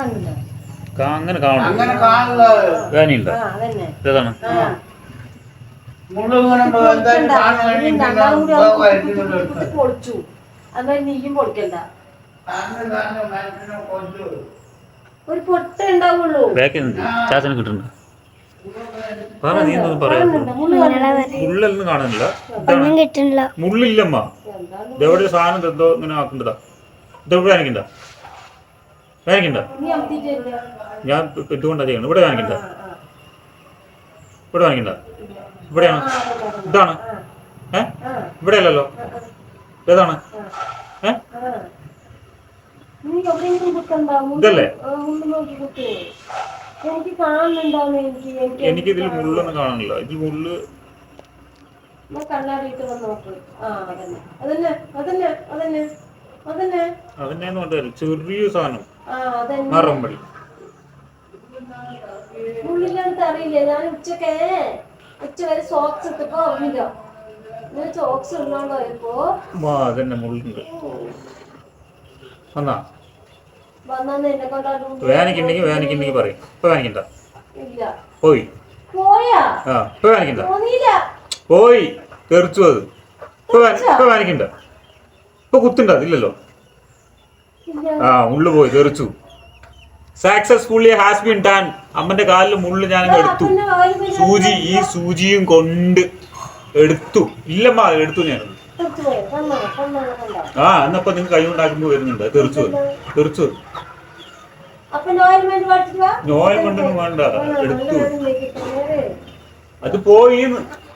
അങ്ങനെ വേനയുണ്ടോ അത് നീയും പൊളിക്കണ്ട. കാണുന്ന കൊണ്ടു ഒരു പൊട്ട ഉണ്ടാവുള്ളൂ. ചാച്ചനെ കിട്ടുന്നുണ്ട് പറ നീ എന്തൊന്നും പറയാ? കാണുന്നുണ്ടോ? മുള്ള് കാണുന്നുണ്ടോ? മുള്ളൊന്നും കാണുന്നില്ല. മുള്ളില്ലമ്മ? ഇതെവിടെ സാധനം എന്തോ ഇങ്ങനെ ആക്കണ്ടതാ ഇതെവിടെ കാണിക്കണ്ട? കാണിക്കണ്ട. ഞാൻ ഇതുകൊണ്ടാ ചെയ്യണം ഇവിടെ കാണിക്കണ്ട. ഇവിടെ കാണിക്കണ്ട. ഇവിടെയാണ്. ഇതാണ്. ഏ? ഇവിടെ അല്ലല്ലോ ഏതാണ് ഏ? ഇതല്ലേ? എനിക്ക് ഇതിൽ മുള്ളൊന്നും കാണാനില്ല. ഇതിൽ മുള്ള് അതന്നെ അതന്നെ അതന്നെ അതന്നെ ചെറിയ സാധനം. മറമ്പടി ഉള്ളിലെടുത്ത് അറിയില്ല. ഞാൻ ഉച്ചയ്ക്ക് ഉച്ച വരെ സോക്സ് ഇട്ടപ്പോ അറിഞ്ഞില്ല. ഞാൻ സോക്സ് ഇടണോണ്ട് പോയപ്പോ വാ അതന്നെ മുള്ളുണ്ട്. വന്നാ? വന്നു എന്നെ കൊണ്ടാടും വേനക്കുണ്ടെങ്കിൽ വേനക്കുണ്ടെങ്കിൽ പറയും. ഇപ്പൊ വേനക്കണ്ട ഇല്ല. പോയി. പോയാ? ആ ഇപ്പൊ വേനക്കണ്ട പോയി. തെറിച്ചു അത്. ഇപ്പൊ വേ- വേനക്കണ്ട ഇപ്പൊ കുത്തുണ്ട അതില്ലല്ലോ. ഇല്ല ആ മുള്ളു പോയി തെറിച്ചു. സക്സസ്ഫുള്ളി ഹാസ് ബിൻ ടാൻ അമ്മന്റെ കാലിൽ മുള്ളു ഞാൻ എടുത്തു. സൂചി ഈ സൂചിയും കൊണ്ട് എടുത്തു. ഇല്ലമ്മ എടുത്തു ഞാൻ. പോയോ? ആ എന്നപ്പോ നിങ്ങൾ കൈ ഉണ്ടാക്കുമ്പോ വരുന്നുണ്ട്. തെറിച്ചു തെറിച്ചു കൊണ്ടൊന്നും വേണ്ട. എടുത്തു. അത് പോയിന്ന്.